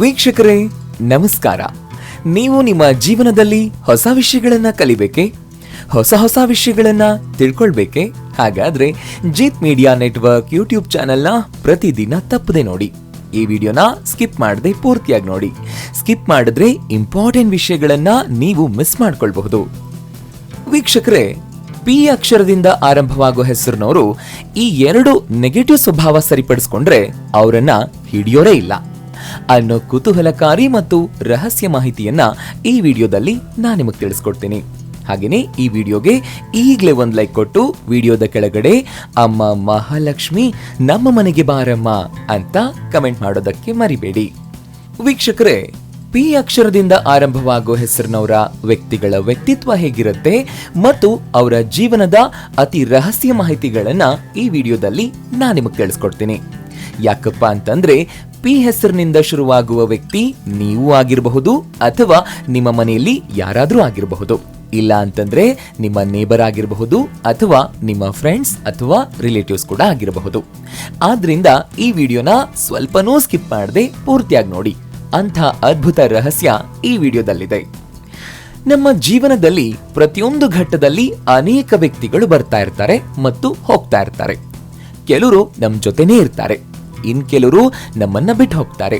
ವೀಕ್ಷಕರೇ, ನಮಸ್ಕಾರ. ನೀವು ನಿಮ್ಮ ಜೀವನದಲ್ಲಿ ಹೊಸ ವಿಷಯಗಳನ್ನು ಕಲಿಬೇಕೆ? ಹೊಸ ಹೊಸ ವಿಷಯಗಳನ್ನು ತಿಳ್ಕೊಳ್ಬೇಕೆ? ಹಾಗಾದ್ರೆ ಜೀತ್ ಮೀಡಿಯಾ ನೆಟ್ವರ್ಕ್ ಯೂಟ್ಯೂಬ್ ಚಾನೆಲ್ನ ಪ್ರತಿದಿನ ತಪ್ಪದೆ ನೋಡಿ. ಈ ವಿಡಿಯೋನ ಸ್ಕಿಪ್ ಮಾಡದೆ ಪೂರ್ತಿಯಾಗಿ ನೋಡಿ. ಸ್ಕಿಪ್ ಮಾಡಿದ್ರೆ ಇಂಪಾರ್ಟೆಂಟ್ ವಿಷಯಗಳನ್ನು ನೀವು ಮಿಸ್ ಮಾಡ್ಕೊಳ್ಬಹುದು. ವೀಕ್ಷಕರೇ, ಪಿ ಅಕ್ಷರದಿಂದ ಆರಂಭವಾಗುವ ಹೆಸರಿನವರು ಈ ಎರಡು ನೆಗೆಟಿವ್ ಸ್ವಭಾವ ಸರಿಪಡಿಸ್ಕೊಂಡ್ರೆ ಅವರನ್ನ ಹಿಡಿಯೋರೇ ಇಲ್ಲ. ಅನ್ನೋ ಕುತೂಹಲಕಾರಿ ಮತ್ತು ರಹಸ್ಯ ಮಾಹಿತಿಯನ್ನ ಈ ವಿಡಿಯೋದಲ್ಲಿ ನಾನು ನಿಮಗೆ ತಿಳಿಸ್ಕೊಡ್ತೀನಿ. ಹಾಗೆಯೇ ಈ ವಿಡಿಯೋಗೆ ಈಗಲೇ ಒಂದು ಲೈಕ್ ಕೊಟ್ಟು ವಿಡಿಯೋದ ಕೆಳಗಡೆ ಅಮ್ಮ ಮಹಾಲಕ್ಷ್ಮಿ ನಮ್ಮ ಮನೆಗೆ ಬಾರಮ್ಮ ಅಂತ ಕಮೆಂಟ್ ಮಾಡೋದಕ್ಕೆ ಮರಿಬೇಡಿ. ವೀಕ್ಷಕರೇ, ಪಿ ಅಕ್ಷರದಿಂದ ಆರಂಭವಾಗುವ ಹೆಸರಿನವರ ವ್ಯಕ್ತಿಗಳ ವ್ಯಕ್ತಿತ್ವ ಹೇಗಿರುತ್ತೆ ಮತ್ತು ಅವರ ಜೀವನದ ಅತಿ ರಹಸ್ಯ ಮಾಹಿತಿಗಳನ್ನ ಈ ವಿಡಿಯೋದಲ್ಲಿ ನಾನು ನಿಮಗೆ ತಿಳಿಸ್ಕೊಡ್ತೀನಿ. ಯಾಕಪ್ಪ ಅಂತಂದ್ರೆ ಪಿ ಹೆಸರಿನಿಂದ ಶುರುವಾಗುವ ವ್ಯಕ್ತಿ ನೀವು ಆಗಿರಬಹುದು ಅಥವಾ ನಿಮ್ಮ ಮನೆಯಲ್ಲಿ ಯಾರಾದರೂ ಆಗಿರಬಹುದು. ಇಲ್ಲ ಅಂತಂದ್ರೆ ನಿಮ್ಮ ನೇಬರ್ ಆಗಿರಬಹುದು ಅಥವಾ ನಿಮ್ಮ ಫ್ರೆಂಡ್ಸ್ ಅಥವಾ ರಿಲೇಟಿವ್ಸ್ ಕೂಡ ಆಗಿರಬಹುದು. ಆದ್ರಿಂದ ಈ ವಿಡಿಯೋನ ಸ್ವಲ್ಪನೂ ಸ್ಕಿಪ್ ಮಾಡದೆ ಪೂರ್ತಿಯಾಗಿ ನೋಡಿ. ಅಂಥ ಅದ್ಭುತ ರಹಸ್ಯ ಈ ವಿಡಿಯೋದಲ್ಲಿದೆ. ನಮ್ಮ ಜೀವನದಲ್ಲಿ ಪ್ರತಿಯೊಂದು ಘಟ್ಟದಲ್ಲಿ ಅನೇಕ ವ್ಯಕ್ತಿಗಳು ಬರ್ತಾ ಇರ್ತಾರೆ ಮತ್ತು ಹೋಗ್ತಾ ಇರ್ತಾರೆ. ಕೆಲವರು ನಮ್ಮ ಜೊತೆನೇ ಇರ್ತಾರೆ. ಇನ್ ಕೆಲವರು ನಮ್ಮನ್ನ ಬಿಟ್ಟು ಹೋಗ್ತಾರೆ.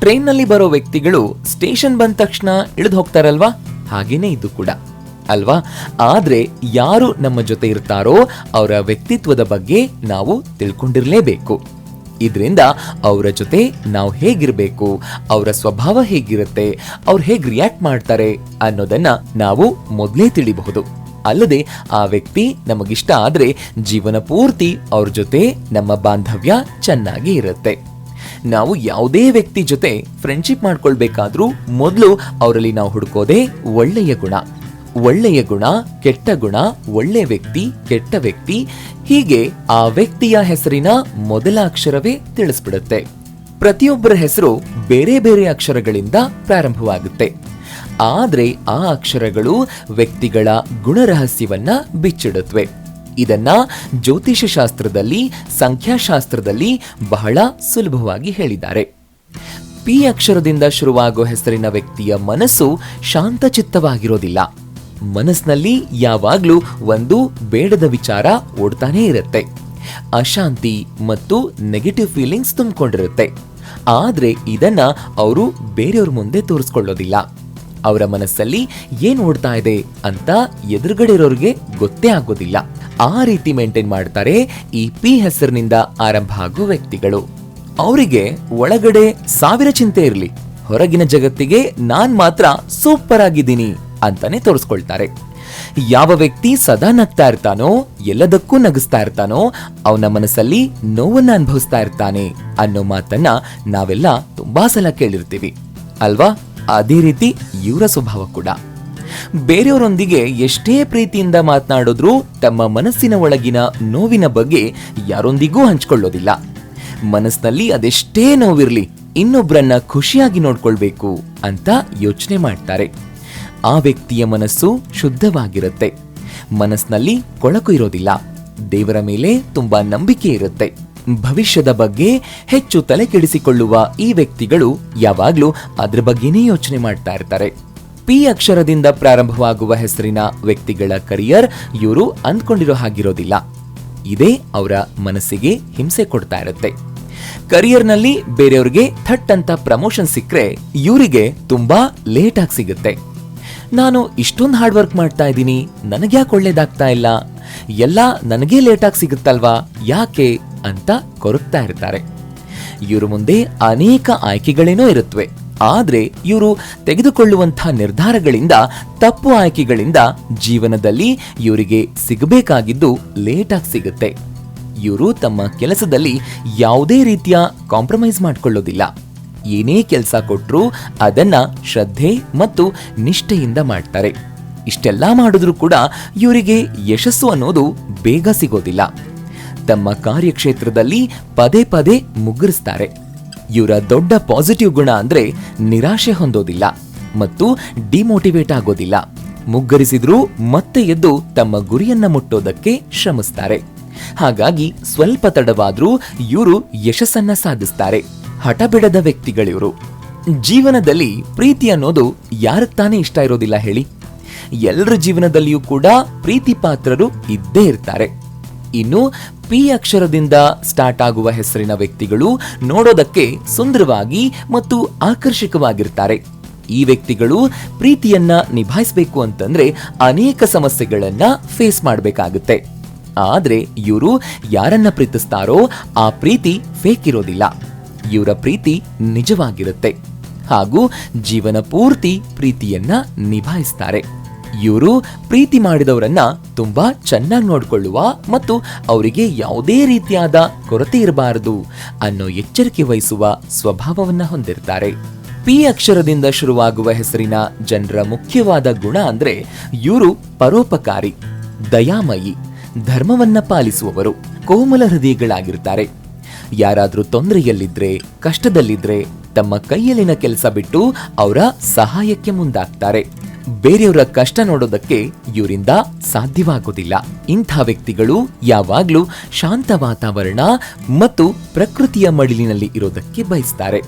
ಟ್ರೈನ್ನಲ್ಲಿ ಬರೋ ವ್ಯಕ್ತಿಗಳು ಸ್ಟೇಷನ್ ಬಂದ ತಕ್ಷಣ ಇಳಿದು ಹೋಗ್ತಾರಲ್ವಾ? ಹಾಗೇನೇ ಇದು ಕೂಡ. ಅಲ್ವಾ? ಆದ್ರೆ ಯಾರು ನಮ್ಮ ಜೊತೆ ಇರ್ತಾರೋ ಅವರ ವ್ಯಕ್ತಿತ್ವದ ಬಗ್ಗೆ ನಾವು ತಿಳ್ಕೊಂಡಿರಲೇಬೇಕು. ಇದರಿಂದ ಅವರ ಜೊತೆ ನಾವು ಹೇಗಿರಬೇಕು, ಅವರ ಸ್ವಭಾವ ಹೇಗಿರುತ್ತೆ, ಅವ್ರು ಹೇಗೆ ರಿಯಾಕ್ಟ್ ಮಾಡ್ತಾರೆ ಅನ್ನೋದನ್ನ ನಾವು ಮೊದಲೇ ತಿಳಿಬಹುದು. ಅಲ್ಲದೆ ಆ ವ್ಯಕ್ತಿ ನಮಗಿಷ್ಟ ಆದ್ರೆ ಜೀವನ ಪೂರ್ತಿ ಅವ್ರ ಜೊತೆ ನಮ್ಮ ಬಾಂಧವ್ಯ ಚೆನ್ನಾಗಿ ಇರುತ್ತೆ. ನಾವು ಯಾವುದೇ ವ್ಯಕ್ತಿ ಜೊತೆ ಫ್ರೆಂಡ್ಶಿಪ್ ಮಾಡ್ಕೊಳ್ಬೇಕಾದ್ರೂ ಮೊದಲು ಅವರಲ್ಲಿ ನಾವು ಹುಡುಕೋದೇ ಒಳ್ಳೆಯ ಗುಣ. ಒಳ್ಳೆಯ ಗುಣ, ಕೆಟ್ಟ ಗುಣ, ಒಳ್ಳೆ ವ್ಯಕ್ತಿ, ಕೆಟ್ಟ ವ್ಯಕ್ತಿ, ಹೀಗೆ ಆ ವ್ಯಕ್ತಿಯ ಹೆಸರಿನ ಮೊದಲ ಅಕ್ಷರವೇ ತಿಳಿಸ್ಬಿಡುತ್ತೆ. ಪ್ರತಿಯೊಬ್ಬರ ಹೆಸರು ಬೇರೆ ಬೇರೆ ಅಕ್ಷರಗಳಿಂದ ಪ್ರಾರಂಭವಾಗುತ್ತೆ. ಆದ್ರೆ ಆ ಅಕ್ಷರಗಳು ವ್ಯಕ್ತಿಗಳ ಗುಣರಹಸ್ಯವನ್ನ ಬಿಚ್ಚಿಡುತ್ತವೆ ಇದನ್ನ ಜ್ಯೋತಿಷ ಶಾಸ್ತ್ರದಲ್ಲಿ ಸಂಖ್ಯಾಶಾಸ್ತ್ರದಲ್ಲಿ ಬಹಳ ಸುಲಭವಾಗಿ ಹೇಳಿದ್ದಾರೆ. ಪಿ ಅಕ್ಷರದಿಂದ ಶುರುವಾಗೋ ಹೆಸರಿನ ವ್ಯಕ್ತಿಯ ಮನಸ್ಸು ಶಾಂತಚಿತ್ತವಾಗಿರೋದಿಲ್ಲ. ಮನಸ್ಸಿನಲ್ಲಿ ಯಾವಾಗಲೂ ಒಂದು ಬೇಡದ ವಿಚಾರ ಓಡ್ತಾನೇ ಇರುತ್ತೆ. ಅಶಾಂತಿ ಮತ್ತು ನೆಗೆಟಿವ್ ಫೀಲಿಂಗ್ಸ್ ತುಂಬಿಕೊಂಡಿರುತ್ತೆ. ಆದರೆ ಇದನ್ನ ಅವರು ಬೇರೆಯವ್ರ ಮುಂದೆ ತೋರಿಸ್ಕೊಳ್ಳೋದಿಲ್ಲ. ಅವರ ಮನಸ್ಸಲ್ಲಿ ಏನ್ ಓಡ್ತಾ ಇದೆ ಅಂತ ಎದುರುಗಡೆ ಇರೋರಿಗೆ ಗೊತ್ತೇ ಆಗೋದಿಲ್ಲ. ಆ ರೀತಿ ಮೇಂಟೈನ್ ಮಾಡ್ತಾರೆ ಈ ಪಿ ಹೆಸರಿನಿಂದ ಆರಂಭ ಆಗೋ ವ್ಯಕ್ತಿಗಳು. ಅವರಿಗೆ ಒಳಗಡೆ ಸಾವಿರ ಚಿಂತೆ ಇರಲಿ. ಹೊರಗಿನ ಜಗತ್ತಿಗೆ ನಾನ್ ಮಾತ್ರ ಸೂಪರ್ ಆಗಿದ್ದೀನಿ ಅಂತಾನೆ ತೋರಿಸ್ಕೊಳ್ತಾರೆ. ಯಾವ ವ್ಯಕ್ತಿ ಸದಾ ನಗ್ತಾ ಇರ್ತಾನೋ, ಎಲ್ಲದಕ್ಕೂ ನಗಿಸ್ತಾ ಇರ್ತಾನೋ, ಅವನ ಮನಸ್ಸಲ್ಲಿ ನೋವನ್ನ ಅನುಭವಿಸ್ತಾ ಇರ್ತಾನೆ ಅನ್ನೋ ಮಾತನ್ನ ನಾವೆಲ್ಲ ತುಂಬಾ ಸಲ ಕೇಳಿರ್ತೀವಿ. ಅಲ್ವಾ? ಅದೇ ರೀತಿ ಇವರ ಸ್ವಭಾವ ಕೂಡ. ಬೇರೆಯವರೊಂದಿಗೆ ಎಷ್ಟೇ ಪ್ರೀತಿಯಿಂದ ಮಾತನಾಡಿದ್ರೂ ತಮ್ಮ ಮನಸ್ಸಿನ ಒಳಗಿನ ನೋವಿನ ಬಗ್ಗೆ ಯಾರೊಂದಿಗೂ ಹಂಚ್ಕೊಳ್ಳೋದಿಲ್ಲ. ಮನಸ್ಸಿನಲ್ಲಿ ಅದೆಷ್ಟೇ ನೋವಿರಲಿ ಇನ್ನೊಬ್ಬರನ್ನ ಖುಷಿಯಾಗಿ ನೋಡ್ಕೊಳ್ಬೇಕು ಅಂತ ಯೋಚನೆ ಮಾಡ್ತಾರೆ. ಆ ವ್ಯಕ್ತಿಯ ಮನಸ್ಸು ಶುದ್ಧವಾಗಿರುತ್ತೆ. ಮನಸ್ಸಿನಲ್ಲಿ ಕೊಳಕು ಇರೋದಿಲ್ಲ. ದೇವರ ಮೇಲೆ ತುಂಬಾ ನಂಬಿಕೆ ಇರುತ್ತೆ. ಭವಿಷ್ಯದ ಬಗ್ಗೆ ಹೆಚ್ಚು ತಲೆ ಕೆಡಿಸಿಕೊಳ್ಳುವ ಈ ವ್ಯಕ್ತಿಗಳು ಯಾವಾಗ್ಲೂ ಅದ್ರ ಬಗ್ಗೆನೇ ಯೋಚನೆ ಮಾಡ್ತಾ ಇರ್ತಾರೆ. ಪಿ ಅಕ್ಷರದಿಂದ ಪ್ರಾರಂಭವಾಗುವ ಹೆಸರಿನ ವ್ಯಕ್ತಿಗಳ ಕರಿಯರ್ ಇವರು ಅಂದ್ಕೊಂಡಿರೋ ಹಾಗಿರೋದಿಲ್ಲ. ಇದೇ ಅವರ ಮನಸ್ಸಿಗೆ ಹಿಂಸೆ ಕೊಡ್ತಾ ಇರುತ್ತೆ. ಕರಿಯರ್ನಲ್ಲಿ ಬೇರೆಯವರಿಗೆ ಥಟ್ ಅಂತ ಪ್ರಮೋಷನ್ ಸಿಕ್ಕರೆ ಇವರಿಗೆ ತುಂಬಾ ಲೇಟ್ ಆಗಿ ಸಿಗುತ್ತೆ. ನಾನು ಇಷ್ಟೊಂದು ಹಾರ್ಡ್ ವರ್ಕ್ ಮಾಡ್ತಾ ಇದ್ದೀನಿ, ನನಗ್ಯಾಕೆ ಒಳ್ಳೇದಾಗ್ತಾ ಇಲ್ಲ? ಎಲ್ಲ ನನಗೇ ಲೇಟಾಗಿ ಸಿಗುತ್ತಲ್ವಾ? ಯಾಕೆ ಅಂತ ಕೊರಗ್ತಾ ಇರ್ತಾರೆ. ಇವರು ಮುಂದೆ ಅನೇಕ ಆಯ್ಕೆಗಳೇನೋ ಇರುತ್ತವೆ ಆದರೆ ಇವರು ತೆಗೆದುಕೊಳ್ಳುವಂಥ ನಿರ್ಧಾರಗಳಿಂದ, ತಪ್ಪು ಆಯ್ಕೆಗಳಿಂದ ಜೀವನದಲ್ಲಿ ಇವರಿಗೆ ಸಿಗಬೇಕಾಗಿದ್ದು ಲೇಟಾಗಿ ಸಿಗುತ್ತೆ. ಇವರು ತಮ್ಮ ಕೆಲಸದಲ್ಲಿ ಯಾವುದೇ ರೀತಿಯ ಕಾಂಪ್ರಮೈಸ್ ಮಾಡಿಕೊಳ್ಳೋದಿಲ್ಲ. ಏನೇ ಕೆಲಸ ಕೊಟ್ಟರೂ ಅದನ್ನ ಶ್ರದ್ಧೆ ಮತ್ತು ನಿಷ್ಠೆಯಿಂದ ಮಾಡ್ತಾರೆ. ಇಷ್ಟೆಲ್ಲ ಮಾಡಿದ್ರೂ ಕೂಡ ಇವರಿಗೆ ಯಶಸ್ಸು ಅನ್ನೋದು ಬೇಗ ಸಿಗೋದಿಲ್ಲ. ತಮ್ಮ ಕಾರ್ಯಕ್ಷೇತ್ರದಲ್ಲಿ ಪದೇ ಪದೇ ಮುಗ್ಗರಿಸ್ತಾರೆ ಇವರ ದೊಡ್ಡ ಪಾಸಿಟಿವ್ ಗುಣ ಅಂದ್ರೆ ನಿರಾಶೆ ಹೊಂದೋದಿಲ್ಲ ಮತ್ತು ಡಿಮೋಟಿವೇಟ್ ಆಗೋದಿಲ್ಲ. ಮುಗ್ಗರಿಸಿದ್ರೂ ಮತ್ತೆ ಎದ್ದು ತಮ್ಮ ಗುರಿಯನ್ನ ಮುಟ್ಟೋದಕ್ಕೆ ಶ್ರಮಿಸ್ತಾರೆ. ಹಾಗಾಗಿ ಸ್ವಲ್ಪ ತಡವಾದ್ರೂ ಇವರು ಯಶಸ್ಸನ್ನ ಸಾಧಿಸ್ತಾರೆ. ಹಠ ಬಿಡದ ವ್ಯಕ್ತಿಗಳಿವರು. ಜೀವನದಲ್ಲಿ ಪ್ರೀತಿ ಅನ್ನೋದು ಯಾರಕ್ ತಾನೇ ಇಷ್ಟ ಇರೋದಿಲ್ಲ ಹೇಳಿ. ಎಲ್ಲರ ಜೀವನದಲ್ಲಿಯೂ ಕೂಡ ಪ್ರೀತಿ ಪಾತ್ರರು ಇದ್ದೇ ಇರ್ತಾರೆ. ಇನ್ನು ಪಿ ಅಕ್ಷರದಿಂದ ಸ್ಟಾರ್ಟ್ ಆಗುವ ಹೆಸರಿನ ವ್ಯಕ್ತಿಗಳು ನೋಡೋದಕ್ಕೆ ಸುಂದರವಾಗಿ ಮತ್ತು ಆಕರ್ಷಕವಾಗಿರ್ತಾರೆ. ಈ ವ್ಯಕ್ತಿಗಳು ಪ್ರೀತಿಯನ್ನ ನಿಭಾಯಿಸಬೇಕು ಅಂತಂದ್ರೆ ಅನೇಕ ಸಮಸ್ಯೆಗಳನ್ನ ಫೇಸ್ ಮಾಡಬೇಕಾಗುತ್ತೆ. ಆದ್ರೆ ಇವರು ಯಾರನ್ನ ಪ್ರೀತಿಸ್ತಾರೋ ಆ ಪ್ರೀತಿ ಫೇಕ್ ಇರೋದಿಲ್ಲ. ಇವರ ಪ್ರೀತಿ ನಿಜವಾಗಿರುತ್ತೆ. ಹಾಗೂ ಜೀವನ ಪೂರ್ತಿ ಪ್ರೀತಿಯನ್ನ ನಿಭಾಯಿಸ್ತಾರೆ. ಇವರು ಪ್ರೀತಿ ಮಾಡಿದವರನ್ನ ತುಂಬಾ ಚೆನ್ನಾಗಿ ನೋಡಿಕೊಳ್ಳುವ ಮತ್ತು ಅವರಿಗೆ ಯಾವುದೇ ರೀತಿಯಾದ ಕೊರತೆ ಇರಬಾರದು ಅನ್ನೋ ಎಚ್ಚರಿಕೆ ವಹಿಸುವ ಸ್ವಭಾವವನ್ನ ಹೊಂದಿರ್ತಾರೆ. ಪಿ ಅಕ್ಷರದಿಂದ ಶುರುವಾಗುವ ಹೆಸರಿನ ಜನರ ಮುಖ್ಯವಾದ ಗುಣ ಅಂದ್ರೆ ಇವರು ಪರೋಪಕಾರಿ, ದಯಾಮಯಿ, ಧರ್ಮವನ್ನ ಪಾಲಿಸುವವರು, ಕೋಮಲ ಹೃದಯಗಳಾಗಿರ್ತಾರೆ. ಯಾರಾದರೂ ತೊಂದರೆಯಲ್ಲಿದ್ರೆ, ಕಷ್ಟದಲ್ಲಿದ್ರೆ ತಮ್ಮ ಕೈಯಲ್ಲಿನ ಕೆಲಸ ಬಿಟ್ಟು ಅವರ ಸಹಾಯಕ್ಕೆ ಮುಂದಾಗ್ತಾರೆ. ಬೇರೆಯವರ ಕಷ್ಟ ನೋಡೋದಕ್ಕೆ ಇವರಿಂದ ಸಾಧ್ಯವಾಗೋದಿಲ್ಲ. ಇಂಥ ವ್ಯಕ್ತಿಗಳು ಯಾವಾಗ್ಲೂ ಶಾಂತ ವಾತಾವರಣ ಮತ್ತು ಪ್ರಕೃತಿಯ ಮಡಿಲಿನಲ್ಲಿ ಇರೋದಕ್ಕೆ ಬಯಸ್ತಾರೆ.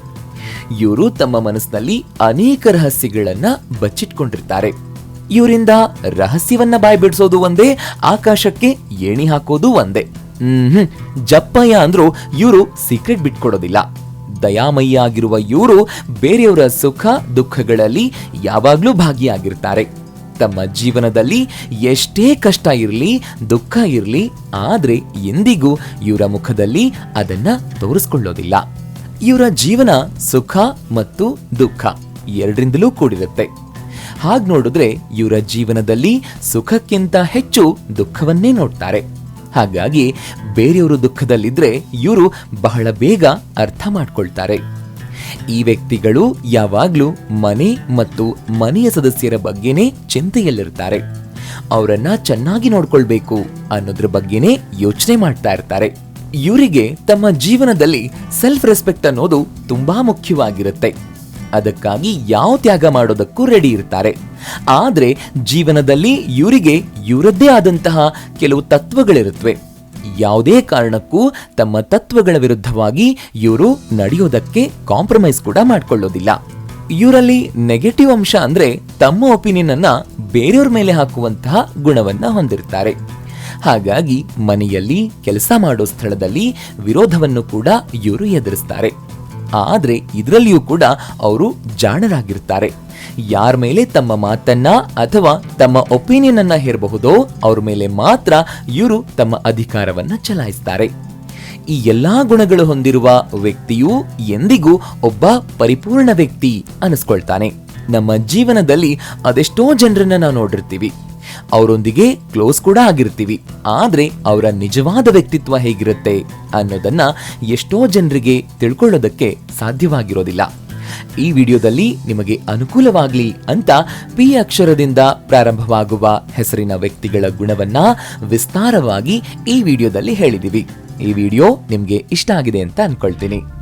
ಇವರು ತಮ್ಮ ಮನಸ್ಸಿನಲ್ಲಿ ಅನೇಕ ರಹಸ್ಯಗಳನ್ನ ಬಚ್ಚಿಟ್ಕೊಂಡಿರ್ತಾರೆ. ಇವರಿಂದ ರಹಸ್ಯವನ್ನ ಬಾಯ್ಬಿಡಿಸೋದು ಒಂದೇ, ಆಕಾಶಕ್ಕೆ ಏಣಿ ಹಾಕೋದು ಒಂದೇ. ಹ್ಮ್ ಜಪ್ಪಯ್ಯ ಅಂದ್ರು ಇವರು ಸೀಕ್ರೆಟ್ ಬಿಟ್ಕೊಡೋದಿಲ್ಲ. ದಯಾಮಯಿ ಆಗಿರುವ ಇವರು ಬೇರೆಯವರ ಸುಖ ದುಃಖಗಳಲ್ಲಿ ಯಾವಾಗಲೂ ಭಾಗಿಯಾಗಿರ್ತಾರೆ. ತಮ್ಮ ಜೀವನದಲ್ಲಿ ಎಷ್ಟೇ ಕಷ್ಟ ಇರಲಿ, ದುಃಖ ಇರಲಿ, ಆದ್ರೆ ಎಂದಿಗೂ ಇವರ ಮುಖದಲ್ಲಿ ಅದನ್ನ ತೋರಿಸ್ಕೊಳ್ಳೋದಿಲ್ಲ. ಇವರ ಜೀವನ ಸುಖ ಮತ್ತು ದುಃಖ ಎರಡರಿಂದಲೂ ಕೂಡಿರುತ್ತೆ. ಹಾಗೆ ನೋಡಿದ್ರೆ ಇವರ ಜೀವನದಲ್ಲಿ ಸುಖಕ್ಕಿಂತ ಹೆಚ್ಚು ದುಃಖವನ್ನೇ ನೋಡ್ತಾರೆ. ಹಾಗಾಗಿ ಬೇರೆಯವರು ದುಃಖದಲ್ಲಿದ್ದರೆ ಇವರು ಬಹಳ ಬೇಗ ಅರ್ಥ ಮಾಡ್ಕೊಳ್ತಾರೆ. ಈ ವ್ಯಕ್ತಿಗಳು ಯಾವಾಗಲೂ ಮನೆ ಮತ್ತು ಮನೆಯ ಸದಸ್ಯರ ಬಗ್ಗೆನೇ ಚಿಂತೆಯಲ್ಲಿರ್ತಾರೆ. ಅವರನ್ನ ಚೆನ್ನಾಗಿ ನೋಡ್ಕೊಳ್ಬೇಕು ಅನ್ನೋದ್ರ ಬಗ್ಗೆನೇ ಯೋಚನೆ ಮಾಡ್ತಾ ಇರ್ತಾರೆ. ಇವರಿಗೆ ತಮ್ಮ ಜೀವನದಲ್ಲಿ ಸೆಲ್ಫ್ ರೆಸ್ಪೆಕ್ಟ್ ಅನ್ನೋದು ತುಂಬಾ ಮುಖ್ಯವಾಗಿರುತ್ತೆ. ಅದಕ್ಕಾಗಿ ಯಾವ ತ್ಯಾಗ ಮಾಡೋದಕ್ಕೂ ರೆಡಿ ಇರ್ತಾರೆ. ಆದರೆ ಜೀವನದಲ್ಲಿ ಇವರಿಗೆ ಇವರದ್ದೇ ಆದಂತಹ ಕೆಲವು ತತ್ವಗಳಿರುತ್ತವೆ ಯಾವುದೇ ಕಾರಣಕ್ಕೂ ತಮ್ಮ ತತ್ವಗಳ ವಿರುದ್ಧವಾಗಿ ಇವರು ನಡೆಯೋದಕ್ಕೆ ಕಾಂಪ್ರಮೈಸ್ ಕೂಡ ಮಾಡಿಕೊಳ್ಳೋದಿಲ್ಲ. ಇವರಲ್ಲಿ ನೆಗೆಟಿವ್ ಅಂಶ ಅಂದರೆ ತಮ್ಮ ಒಪಿನಿಯನ್ ಅನ್ನ ಬೇರೆಯವ್ರ ಮೇಲೆ ಹಾಕುವಂತಹ ಗುಣವನ್ನ ಹೊಂದಿರ್ತಾರೆ. ಹಾಗಾಗಿ ಮನೆಯಲ್ಲಿ ಕೆಲಸ ಮಾಡೋ ಸ್ಥಳದಲ್ಲಿ ವಿರೋಧವನ್ನು ಕೂಡ ಇವರು ಎದುರಿಸ್ತಾರೆ. ಆದ್ರೆ ಇದರಲ್ಲಿಯೂ ಕೂಡ ಅವರು ಜಾಣರಾಗಿರ್ತಾರೆ ಯಾರ ಮೇಲೆ ತಮ್ಮ ಮಾತನ್ನ ಅಥವಾ ತಮ್ಮ ಒಪಿನಿಯನ್ ಅನ್ನ ಹೇರಬಹುದೋ ಅವ್ರ ಮೇಲೆ ಮಾತ್ರ ಇವರು ತಮ್ಮ ಅಧಿಕಾರವನ್ನ ಚಲಾಯಿಸ್ತಾರೆ. ಈ ಎಲ್ಲಾ ಗುಣಗಳು ಹೊಂದಿರುವ ವ್ಯಕ್ತಿಯು ಎಂದಿಗೂ ಒಬ್ಬ ಪರಿಪೂರ್ಣ ವ್ಯಕ್ತಿ ಅನಿಸ್ಕೊಳ್ತಾನೆ. ನಮ್ಮ ಜೀವನದಲ್ಲಿ ಅದೆಷ್ಟೋ ಜನರನ್ನ ನಾವು ನೋಡಿರ್ತೀವಿ. ಅವರೊಂದಿಗೆ ಕ್ಲೋಸ್ ಕೂಡ ಆಗಿರ್ತೀವಿ. ಆದರೆ ಅವರ ನಿಜವಾದ ವ್ಯಕ್ತಿತ್ವ ಹೇಗಿರುತ್ತೆ ಅನ್ನೋದನ್ನ ಎಷ್ಟೋ ಜನರಿಗೆ ತಿಳ್ಕೊಳ್ಳೋದಕ್ಕೆ ಸಾಧ್ಯವಾಗಿರೋದಿಲ್ಲ. ಈ ವಿಡಿಯೋದಲ್ಲಿ ನಿಮಗೆ ಅನುಕೂಲವಾಗಲಿ ಅಂತ ಪಿ ಅಕ್ಷರದಿಂದ ಪ್ರಾರಂಭವಾಗುವ ಹೆಸರಿನ ವ್ಯಕ್ತಿಗಳ ಗುಣವನ್ನ ವಿಸ್ತಾರವಾಗಿ ಈ ವಿಡಿಯೋದಲ್ಲಿ ಹೇಳಿದಿವಿ. ಈ ವಿಡಿಯೋ ನಿಮಗೆ ಇಷ್ಟ ಆಗಿದೆ ಅಂತ ಅನ್ಕೊಳ್ತೀನಿ.